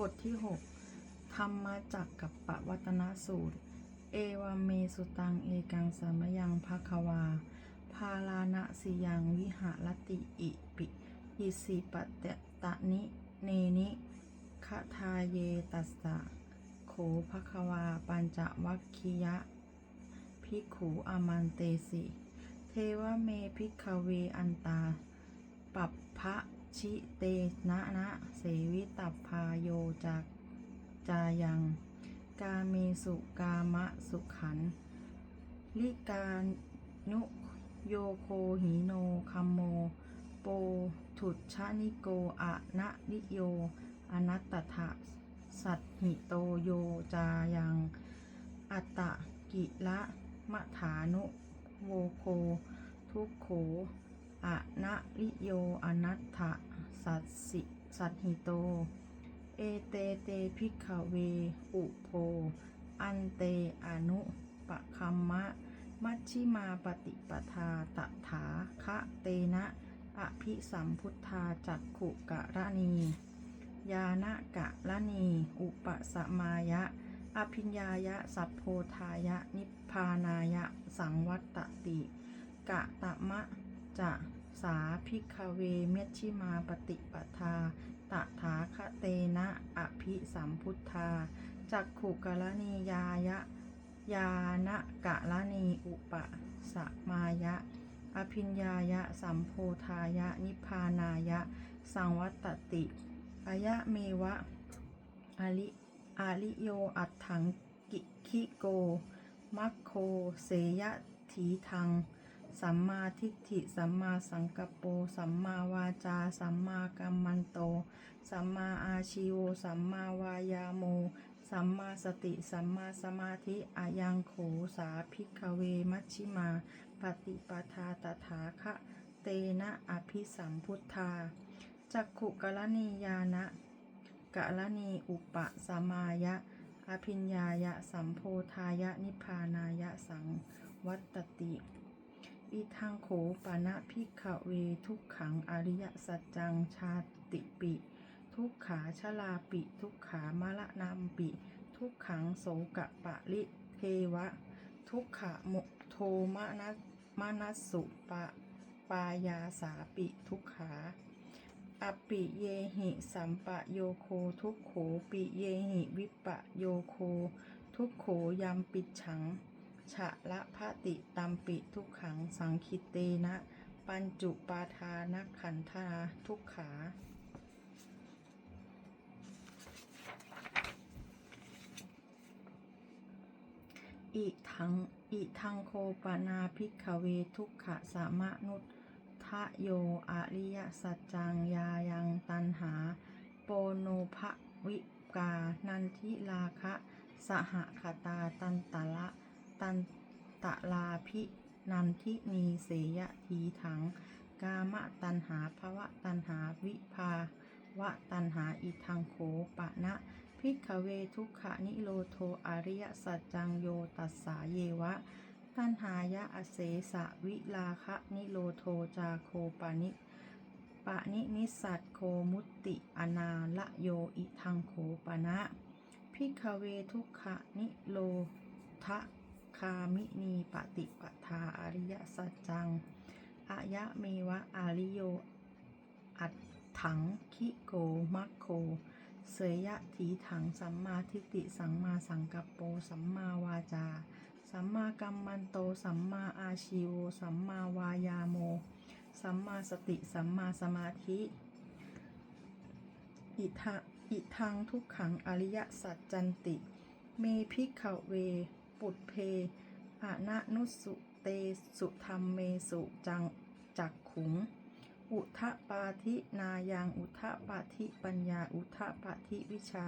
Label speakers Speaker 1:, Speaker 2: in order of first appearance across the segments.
Speaker 1: บทที่ 6 ธรรมจักกับปวัตนสูตร เอวเมสุตังเอกังสามยังภควา พาลานะสิยังวิหารติอิปิอิสิปะเตตะนิ เนนิคทาเยตัสสะโขภควา ปัญจวัคคียะภิกขูอามันเตสิ เทวเมภิกเวอันตา ชิเตนะนะเสวิตัพพาโยจากจายัง กาเมสุกามะสุขัน ลิกานุโยโคหิโนคัมโม โปถุชะนิโกอะนะนิโย อนัตตถะสัตหิโตโยจายัง อัตตะกิละมะถานุโวโค ทุกโข อะนะลิโยอนัตถะสัตสิสัตหิโต เอเตเตพิกขเว อุโพ อันเตอนุปะคัมมะ มัชชิมาปฏิปทาตถาคะเตนะ อภิสัมพุทธาจักขุกะระนียานะกะละนีอุปสมายะ อภิญญายะ สัพโพธายะ นิพพานายะ สังวัตตติกะตะมะจะ สาพิกเวเมชิมาปฏิปทา ตถาคะเตนะอภิสัมพุทธา จักขุกะละนียายะ ยานะกะละนีอุปสมายะ อภิญญายะ สัมโพธายะ นิพานายะ สังวัตติอายะเมวะอลิอาลิโยอัตถังกิคิโก มัคโค เสยะถีทัง สัมมาทิฏฐิ สัมมาสังกัปโปสัมมาวาจา สัมมากัมมันโต สัมมาอาชิโว สัมมาวายาโม สัมมาสติ สัมมาสมาธิอายังโขสาภิกเวมัชชิมา ปฏิปทาตถาคะ เตนะอภิสัมพุทธา จักขุกะละนียานะกะละนีอุปสมายะ อภิญญายะสัมโพธายะนิพพานายะสังวัตติ อิทังโขปนะพิกเวทุกขังอริยสัจจังชาติปิ ทุกขาชลาปิ ทุกขามะละนามปิ ทุกขังโสกะปะลิเทวะ ทุกขะโมโทมะนะมะนัสสุปะปายาสาปิทุกขาอปิเยหิสัมปะโยโคทุกโขปิเยหิวิปะโยโค ทุกโขยามปิดฉัง ฉะละพะติตัมปิทุกขังสังคิเตนะ ปัญจุปาทานขันธาทุกขาอิทังอิทังโคปนาภิกขเวทุกขะสามะนุทะโยอริยสัจจังยายังตันหา โปโนภวิกา นันทิลาคะ สหคตาตันตะละ ตันตะลาภินันทินีเสยทีถัง กามะตันหาภวะตันหาวิภาวะตันหาอิทังโขปะนะพิกเวทุกขะนิโรโทอริยสัจจังโยตัสสาเยวะ ตันหายะอเสสะวิลาคะนิโรโทจาโคปานิปะนินิสัตโคมุตติอนาละโยอิทังโขปะนะพิกเวทุกขะนิโรทะ คามินีปฏิปทาอริยสัจจังอายะเมวะอาริโย อัดถังคิโกมัคโค เสยยะถีถังสัมมาทิฏฐิสัมมาสังกัปโปสัมมาวาจา สัมมากัมมันโต สัมมาอาชิโว สัมมาวายาโม สัมมาสติ สัมมาสมาธิ อิทะอิทังทุกขังอริยสัจจันติ เมพิกขเว ปุตเพอะนะนุสุเตสุธรรมเมสุจังจักขุง อุทะปาธินายังอุทะปาธิปัญญา อุทะปาธิวิชา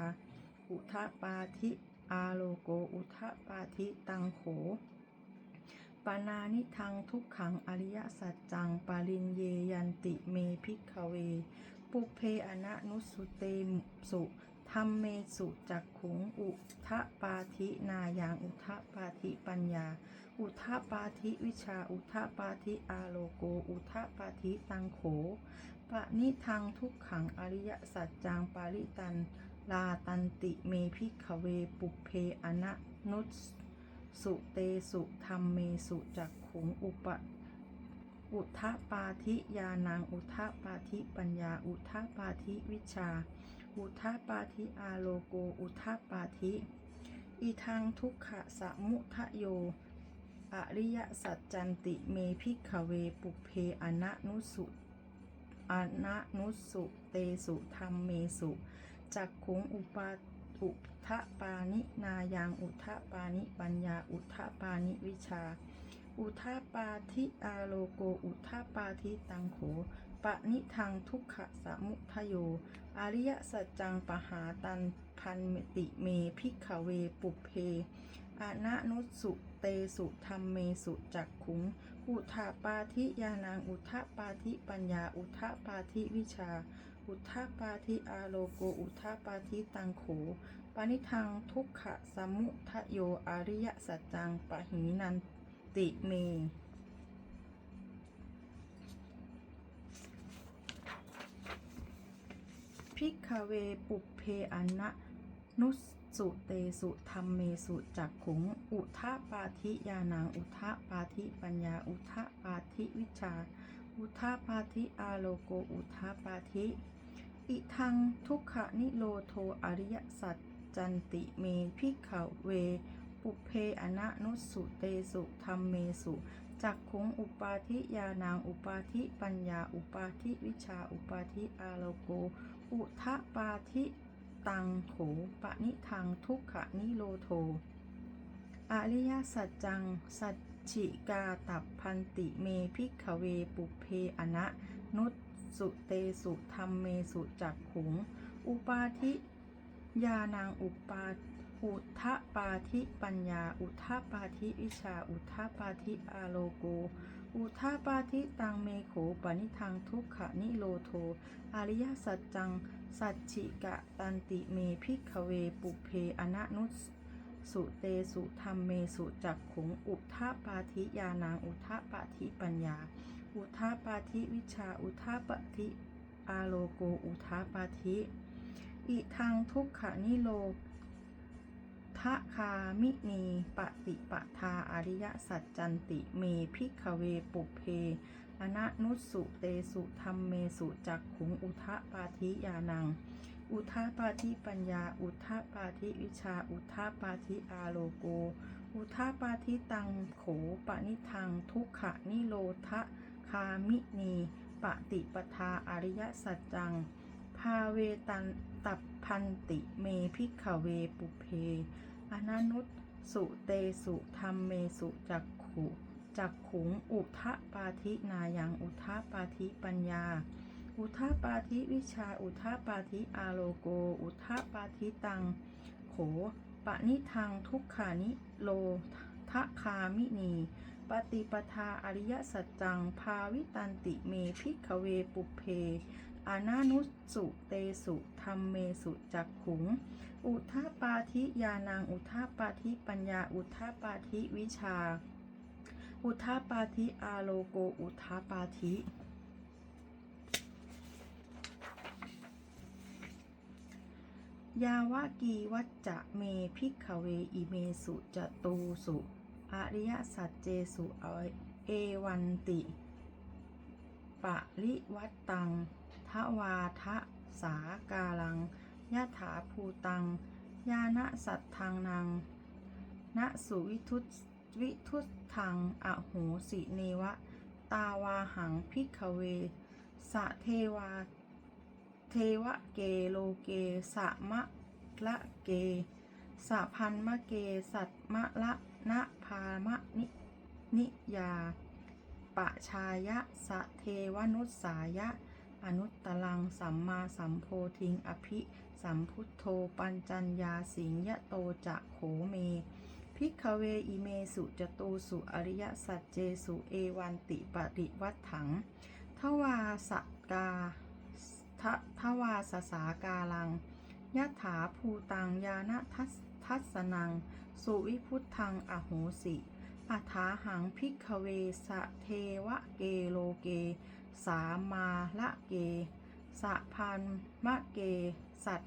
Speaker 1: อุทะปาธิอาโลโก อุทะปาธิตังโขปานานิทังทุกขังอริยสัจจังปาลินเยยันติเมพิกเว ปุเพอนะนุสุเตสุ ธรรมเมสุจักขุงอุทะปาธินายังอุทะปาธิปัญญา อุทะปาธิวิชา อุทะปาธิอาโลโก อุทะปาธิตังโขปะนิทังทุกขังอริยสัจจังปาริตันลาตันติเมพิกเวปุเพอนะนุสสุเตสุธรรมเมสุจักขุงอุปอุทะปาธิยานังอุทะปาธิปัญญา อุทะปาธิวิชา อุทะปาธิอาโลโกอุทะปาธิอีทางทุกขะสมุทะโย อริยสัจจันติเมพิกเวปุเพอนะนุสุอนะนุสุเตสุธรรมเมสุจักขุงอุปาอุทะปานินายังอุทะปานิปัญญาอุทะปานิวิชา อุทาปาทิอาโลโกอุทาปาทิตังโข ปะนิทังทุกขะสมุทโย อริยสัจจังปหาตันพันติเมพิกเวปุเพอานะนุสุเตสุธรรมเมสุจักขุง อุทาปาทิยานางอุทาปาทิปัญญา อุทาปาทิวิชา อุทาปาทิอาโลโก อุทาปาทิตังโขปานิทังทุกขะสมุทโย อริยสัจจังปะหินันติเม พิกขเวปุเพอนะนุสสุเตสุธรรมเมสุจักขุง อุทาปาธิยานางอุทาปาธิปัญญา อุทาปาธิวิชา อุทาปาธิอาโลโก อุทาปาธิ อิทังทุกขนิโรโทอริยสัจจันติเมพิกขเว ปุเพอนะนุสสุเตสุธรรมเมสุจักขุงอุปาทิยานางอุปาทิปัญญา อุปาทิวิชา อุปาทิอาโลโก อุทะปาทิตังโขปะนิทังทุกขะนิโรโท อริยสัจจัง สัจฉิกาตับพันติเมพิกขเวปุเพอนะ นุตสุเตสุธรรมเมสุจักขุง อุปาทิยานางอุปาอุทะปาทิปัญญา อุทะปาทิวิชา อุทะปาทิอาโลโก อุทาปาทิตังเมโขปนิทังทุกขะนิโรโทอริยสัจจัง สัจฉิกะตันติเมพิกเวปุเพอนะนุสสุเตสุธรรมเมสุจักขุงอุทาปาทิยานางอุทาปาทิปัญญา อุทาปาทิวิชาอุทาปาทิอาโลโกอุทาปาทิอิทังทุกขะนิโร ทะคามินีปฏิปทาอริยสัจจันติเมพิกเวปุเพอนะนุสุเตสุธรรมเมสุจักขุงอุทะปาทิยานัง อุทะปาทิปัญญา อุทะปาทิวิชา อุทะปาทิอาโลโก อุทะปาทิตังโขปนิทังทุกขะนิโรทะคามินีปฏิปทาอริยสัจจัง ภาเวตันตับพันติเมพิกขเวปุเพ อนานุตสุเตสุธรรมเมสุจักขุจักขุงอุทะปาทินายังอุทะปาทิปัญญา อุทะปาทิวิชาอุทะปาทิอาโลโก อุทะปาทิตัง โขปะนิทังทุกขานิโลทะคามินี ปฏิปทาอริยสัจจัง ภาวิตันติเมพิกเวปุเพ อานานุสสุเตสุธรรมเมสุจักขุง อุทาปาทิยานางอุทาปาทิปัญญาอุทาปาทิวิชา อุทาปาทิอาโลโกอุทาปาทิยาวะกีวัจจะเมพิกขเวอิเมสุจตูสุอริยสัจเจสุเอวันติ ปะริวัตตัง ทวาทะสากาลังยะถาภูตัง ยานะสัตทังนังณสุวิทุตวิทุตทังอโหสิเนวะ ตาวาหังพิกเว สะเทวา เทวะเกโลเก สะมะละเก สะพันมะเก สัตมะละนะพามะนิ นิยาปะชายะ สะเทวนุสายะ อนุตตลังสัมมาสัมโพธิงอภิสัมพุทโธปัญจัญญาสิงยะโตจะโขเมพิกขเวอิเมสุจตูสุอริยสัจเจสุเอวันติปริวัตถัง ทวาสกาททวาสสากาลังยะถาภูตังยานะทัสทัสนัง สุวิพุทธังอโหสิอัฐาหังพิกขเวสะเทวะเกโลเก สามาละเก สะพันมะเก สัต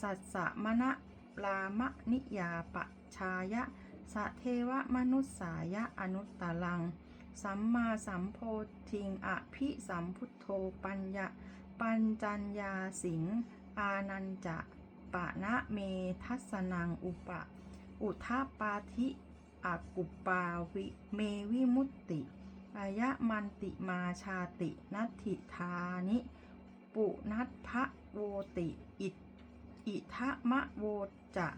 Speaker 1: สัสสะมณะลามะนิยาปชายะ สะเทวมนุสสายะอนุตตลัง สัมมาสัมโพธิงอภิสัมพุทโธปัญญาปัญจัญญาสิง อานันจะปะนะเมทัสนังอุปะ อุทาปาธิอากุปปาวิเมวิมุตติ อายะมันติมาชาตินัตถิธานิ ปุนัทพะโวติ อิอิทะมะโวจะ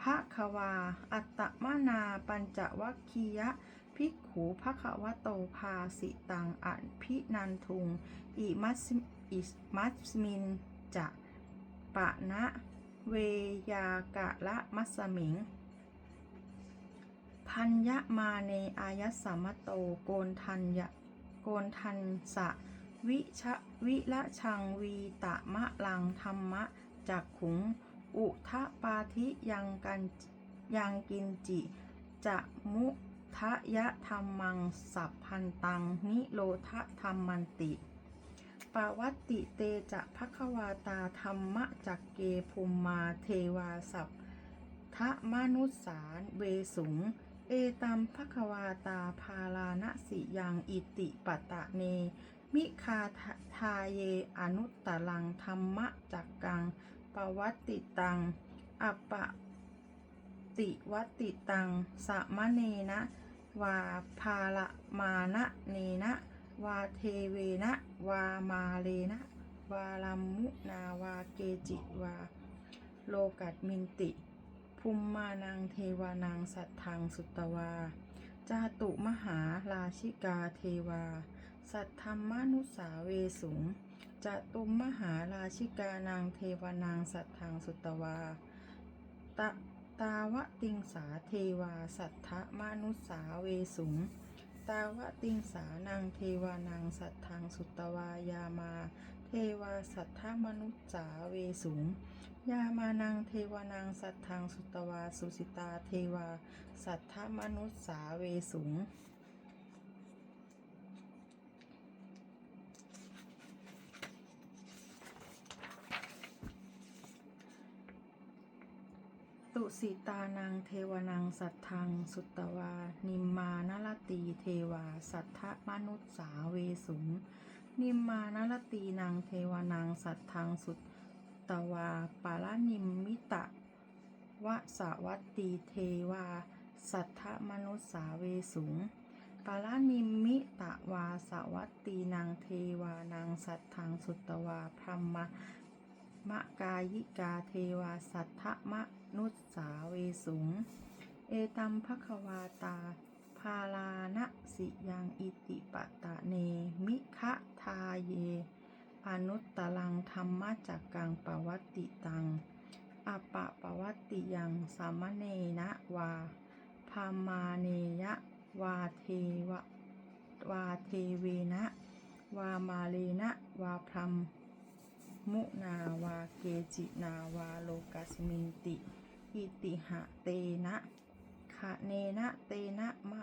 Speaker 1: ภะควา อัตตมนาปัญจวัคคียะภิกขูภควโตภาสิตังอภินันทุง อิมัสอิมัสมินจะปะนะเวยากะละมัสสมิง พัญญมาเนอายสสมโตโกนทัญญะโกนทันสะ วิชวิละชังวีตะมะลังธรรมะจักขุง อุทะปาธิยังกันยังกินจิ จะมุทะยะธรรมังสัพพันตัง นิโรธะธรรมันติปาวัตติเตจะภควาตาธรรมะจักเกภูมมาเทวาสัพทะมนุสสารเวสุง เอตัมภควาตาพาลานะสิยังอิติปตะเน มิคาทาเยอนุตตลังธรรมะจักกังปวัตติตังอปะติวัตติตังสะมะเนนะวาภาละมานะเนนะวาเทเวนะวามาเลนะวาลัมมุนาวาเกจิวา โลกัตมินติ ภูมมานังเทวานังสัทธังสุตวา จาตุมหาราชิกาเทวา สัทธรรมานุสาเวสุงจตุมมหาราชิกานางเทวานางสัทธังสุตวา ตะตาวะติงสาเทวาสัทธมานุสาเวสุง ตาวะติงสานางเทวานางสัทธังสุตวายามา เทวาสัทธมนุษสาเวสุง ยามานังเทวานางสัทธังสุตวาสุสิตาเทวา สัทธมนุษสาเวสุง ตุสิตานังเทวานังสัทธังสุตวา นิมมานรตีเทวา สัทธมนุษสาเวสุง นิมมานรตีนางเทวานังสัทธังสุต ตวาปาลนิมมิตะวะสวัตตีเทวา สัทธมนุษสาเวสุงปาลนิมมิตะวาสวัตตีนางเทวานางสัทธังสุตวาพรหมมะกายิกาเทวาสัทธมนุสสาเวสุง เอตัมภควาตาพาลานะสิยังอิติปตะเนมิคะทาเย อนุตตลังธรรมจักกังปวัตติตังอปะปวัตติยังสามเณนะวาพามาเนยะวาเทวะวาเทเวนะ วามาเลนะวาพรมมุนาวาเกจินาวาโลกัสมินติ อิติหะเตนะขะเนนะเตนะมะ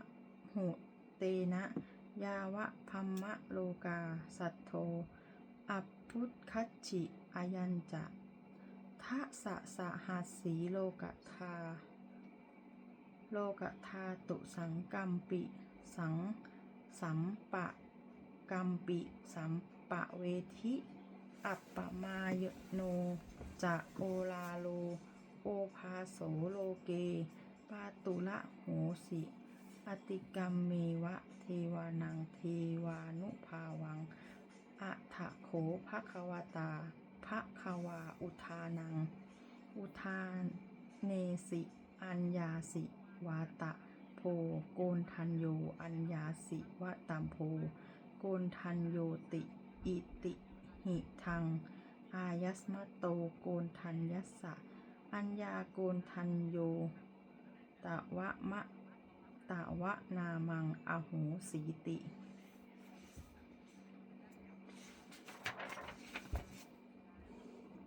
Speaker 1: หุเตนะ ยาวะพัมมะโลกาสัทโธ อัปพุทคัจฉิอายัญจะทะสะสะหัสสีโลกธา โลกธาตุสังกัมปิ สัง สัมปะกัมปิ สัมปะเวทิ อัปปมายโน จะโอลาโล โอภาโสโลเก ปาตุละโหสิอติกรรมเมวะ เทวานังเทวานุภาวัง อัฏฐโขภควตาภควา อุทานัง อุทานเนสิ อัญญาสิ วาตะ โพโกนทันโย อัญญาสิวะตัมโพ โกนทันโยติ อิติหิทัง อายัสมะโตโกนทันยัสสะ อัญญาโกนทันโย ตะวะมะ ตะวะนามัง อโหสีติ